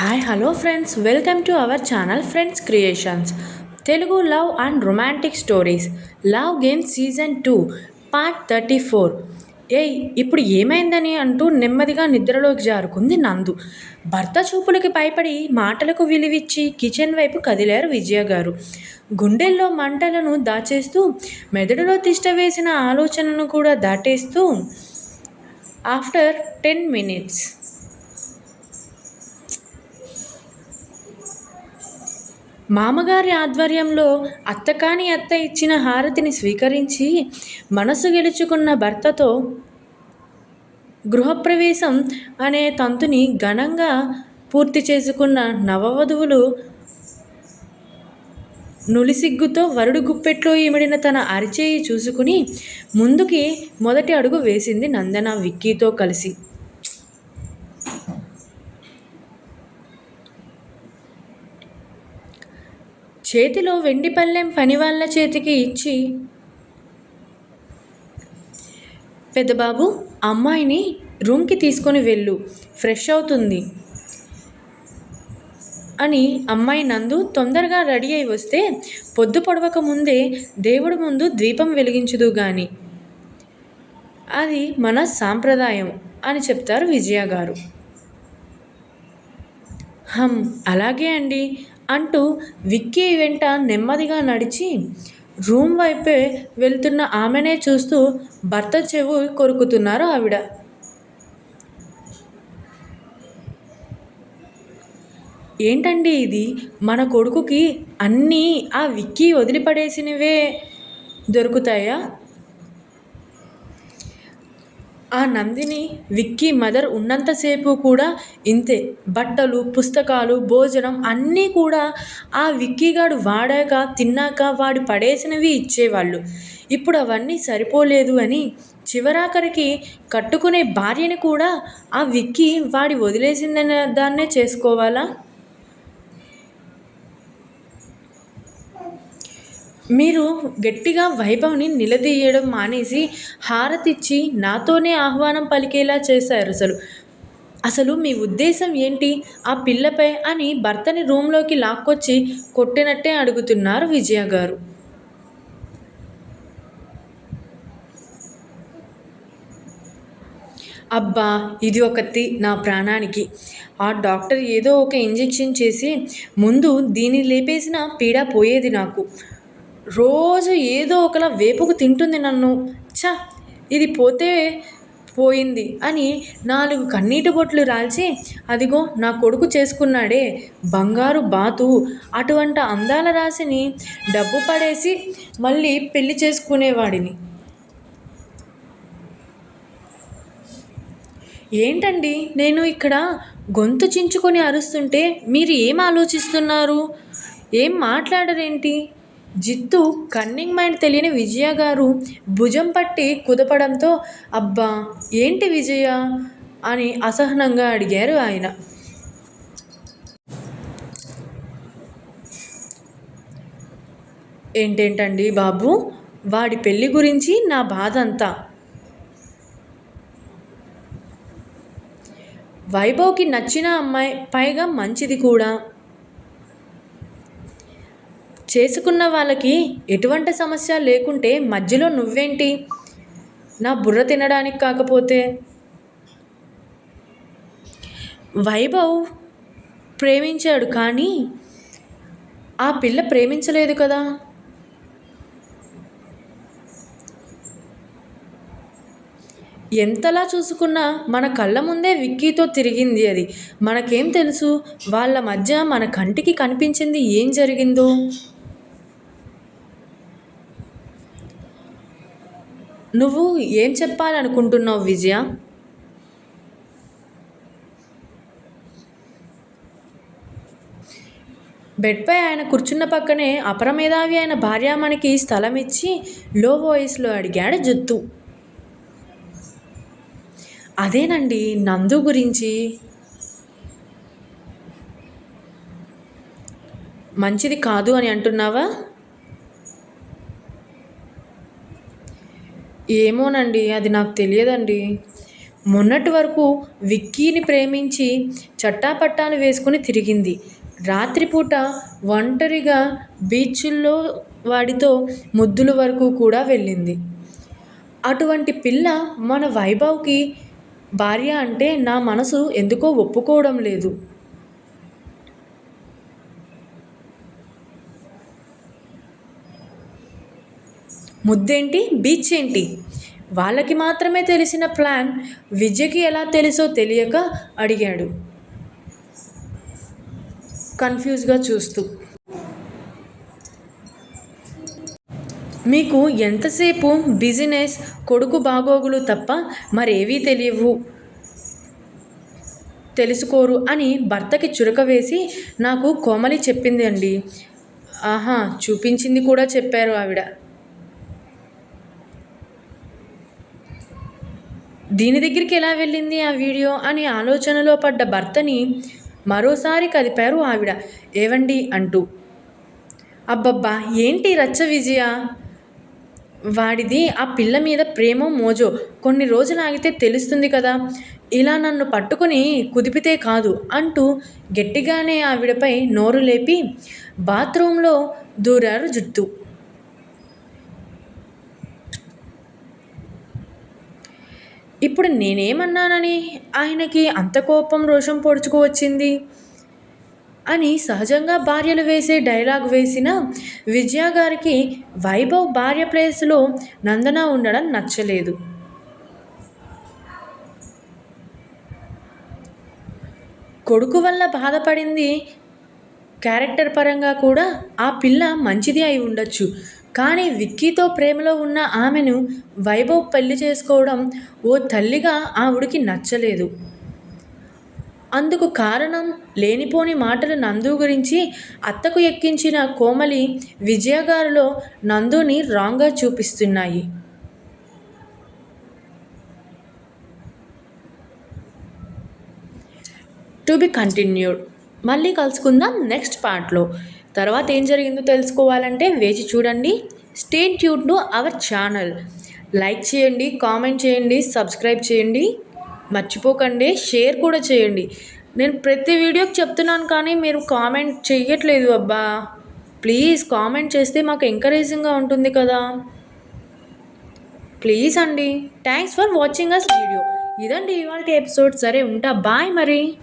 Hi hello friends welcome to our channel friends creations Telugu love and romantic stories love game season two part thirty four ఏయ్ ఇప్పుడు ఏమైందని అంటూ నెమ్మదిగా నిద్రలోకి జారుకుంది నందు. భర్త చూపులకి భయపడి మాటలకు విలువిచ్చి కిచెన్ వైపు కదిలారు విజయ గారు. గుండెల్లో మంటలను దాచేస్తూ మెదడులో తిష్ట వేసిన ఆలోచనను కూడా దాటేస్తూ ఆఫ్టర్ టెన్ మినిట్స్. మామగారి ఆధ్వర్యంలో అత్తకాని అత్త ఇచ్చిన హారతిని స్వీకరించి మనసు గెలుచుకున్న భర్తతో గృహప్రవేశం అనే తంతుని ఘనంగా పూర్తి చేసుకున్న నవవధువులు నులిసిగ్గుతో వరుడు గుప్పెట్లో ఈమిడిన తన అరిచేయి చూసుకుని ముందుకి మొదటి అడుగు వేసింది నందన విక్కీతో కలిసి. చేతిలో వెండి పళ్ళెం పనివాళ్ళ చేతికి ఇచ్చి పెద్దబాబు అమ్మాయిని రూమ్కి తీసుకొని వెళ్ళు ఫ్రెష్ అవుతుంది అని అమ్మాయి నందు తొందరగా రెడీ అయి వస్తే పొద్దు పొడవక ముందే దేవుడి ముందు ద్వీపం వెలిగించుదు గాని. అది మన సాంప్రదాయం అని చెప్తారు విజయ గారు. హమ్ అలాగే అండి అంటూ విక్కీ వెంట నెమ్మదిగా నడిచి రూమ్ వైపే వెళ్తున్న ఆమెనే చూస్తూ భర్త చెవు కొరుకుతున్నారు ఆవిడ. ఏంటండి ఇది? మన కొడుకుకి అన్నీ ఆ విక్కీ వదిలిపడేసినవే దొరుకుతాయా? ఆ నందిని విక్కీ మదర్ ఉన్నంతసేపు కూడా ఇంతే. బట్టలు పుస్తకాలు భోజనం అన్నీ కూడా ఆ విక్కీగాడు వాడాక తిన్నాక వాడు పడేసినవి ఇచ్చేవాళ్ళు. ఇప్పుడు అవన్నీ సరిపోలేదు అని చివరాఖరికి కట్టుకునే భార్యని కూడా ఆ విక్కీ వాడి వదిలేసిందనే దాన్నే చేసుకోవాలా? మీరు గట్టిగా వైభవ్ని నిలదీయడం మానేసి హారతిచ్చి నాతోనే ఆహ్వానం పలికేలా చేశారు అసలు. అసలు మీ ఉద్దేశం ఏంటి? ఆ పిల్లపై అని భర్తని రూమ్లోకి లాక్కొచ్చి కొట్టినట్టే అడుగుతున్నారు విజయ గారు. అబ్బా ఇది ఒకటి నా ప్రాణానికి. ఆ డాక్టర్ ఏదో ఒక ఇంజెక్షన్ చేసి ముందు దీన్ని లేపేసిన పీడ పోయేది నాకు. రోజు ఏదో ఒకలా వేపుకు తింటుంది నన్ను. ఛ ఇది పోతే పోయింది అని నాలుగు కన్నీటి బొట్లు రాల్చి అదిగో నా కొడుకు చేసుకున్నాడే బంగారు బాతు. అటువంటి అందాల రాశిని డబ్బు పడేసి మళ్ళీ పెళ్ళి చేసుకునేవాడిని. ఏంటండి నేను ఇక్కడ గొంతు చించుకొని అరుస్తుంటే మీరు ఏం ఆలోచిస్తున్నారు? ఏం మాట్లాడరేంటి? జిత్తు కన్నింగ్ మైండ్ తెలియని విజయ గారు భుజం పట్టి కుదపడంతో అబ్బా ఏంటి విజయ? అని అసహనంగా అడిగారు ఆయన. ఏంటేంటండి బాబు? వాడి పెళ్ళి గురించి నా బాధ అంతా వైభవ్కి నచ్చిన అమ్మాయి పైగా మంచిది కూడా. చేసుకున్న వాళ్ళకి ఎటువంటి సమస్య లేకుంటే మధ్యలో నువ్వేంటి? నా బుర్ర తినడానికి కాకపోతే? వైభవ్ ప్రేమించాడు కానీ ఆ పిల్ల ప్రేమించలేదు కదా? ఎంతలా చూసుకున్నా మన కళ్ళ ముందే విక్కీతో తిరిగింది అది. మనకేం తెలుసు? వాళ్ళ మధ్య మన కంటికి కనిపించింది ఏం జరిగిందో? నువ్వు ఏం చెప్పాలనుకుంటున్నావు విజయ? బెడ్పై ఆయన కూర్చున్న పక్కనే అపరమేధావి అయిన భార్యామణికి స్థలం ఇచ్చి లో వాయిస్లో అడిగాడు జుత్తు. అదేనండి నందు గురించి? మంచిది కాదు అని అంటున్నావా? ఏమోనండి అది నాకు తెలియదండి. మొన్నటి వరకు విక్కీని ప్రేమించి చట్టాపట్టాలు వేసుకుని తిరిగింది. రాత్రిపూట ఒంటరిగా బీచ్ల్లో వాడితో ముద్దుల వరకు కూడా వెళ్ళింది. అటువంటి పిల్ల మన వైభవ్కి భార్య అంటే నా మనసు ఎందుకో ఒప్పుకోవడం లేదు. ముద్దేంటి? బీచ్ ఏంటి? వాళ్ళకి మాత్రమే తెలిసిన ప్లాన్ విద్యకి ఎలా తెలుసో తెలియక అడిగాడు. కన్ఫ్యూజ్గా చూస్తూ. మీకు ఎంతసేపు బిజినెస్ కొడుకు బాగోగులు తప్ప మరేవీ తెలియవు. తెలుసుకోరు అని భర్తకి చురక వేసి నాకు కోమలి చెప్పింది అండి ఆహా చూపించింది కూడా చెప్పారు ఆవిడ. దీని దగ్గరికి ఎలా వెళ్ళింది ఆ వీడియో అని ఆలోచనలో పడ్డ భర్తని మరోసారి కదిపారు ఆవిడ. ఏవండి అంటూ. అబ్బబ్బా ఏంటి రచ్చ విజయ? వాడిది ఆ పిల్ల మీద ప్రేమ మోజో. కొన్ని రోజులు ఆగితే తెలుస్తుంది కదా. ఇలా నన్ను పట్టుకుని కుదిపితే కాదు అంటూ గట్టిగానే ఆవిడపై నోరు లేపి బాత్రూంలో దూరారు జుట్టు. ఇప్పుడు నేనేమన్నానని ఆయనకి అంత కోపం రోషం పొడుచుకువచ్చింది అని సహజంగా భార్యలు వేసే డైలాగ్ వేసిన విజయ గారికి వైభవ్ భార్య ప్లేస్లో నందన ఉండడం నచ్చలేదు. కొడుకు వల్ల బాధపడింది క్యారెక్టర్ పరంగా కూడా ఆ పిల్ల మంచిది అయి ఉండొచ్చు. కానీ విక్కీతో ప్రేమలో ఉన్న ఆమెను వైభవ్ పెళ్ళి చేసుకోవడం ఓ తల్లిగా ఆవిడికి నచ్చలేదు. అందుకు కారణం లేనిపోని మాటలు నందు గురించి అత్తకు ఎక్కించిన కోమలి విజయగారిలో నందుని రాంగ్గా చూపిస్తున్నాయి. టు బి కంటిన్యూడ్ మళ్ళీ కలుసుకుందాం నెక్స్ట్ పార్ట్లో. తర్వాత ఏం జరిగిందో తెలుసుకోవాలంటే వేచి చూడండి. స్టేట్ ట్యూడ్ టు అవర్ ఛానల్ లైక్ చేయండి కామెంట్ చేయండి సబ్స్క్రైబ్ చేయండి. మర్చిపోకండి షేర్ కూడా చేయండి. నేను ప్రతి వీడియోకి చెప్తున్నాను కానీ మీరు కామెంట్ చెయ్యట్లేదు అబ్బా. ప్లీజ్ కామెంట్ చేస్తే మాకు ఎంకరేజింగ్గా ఉంటుంది కదా. ప్లీజ్ అండి. Thanks for watching us video ఇదండి ఇవాళ ఎపిసోడ్ సరే ఉంటా. బాయ్ మరి.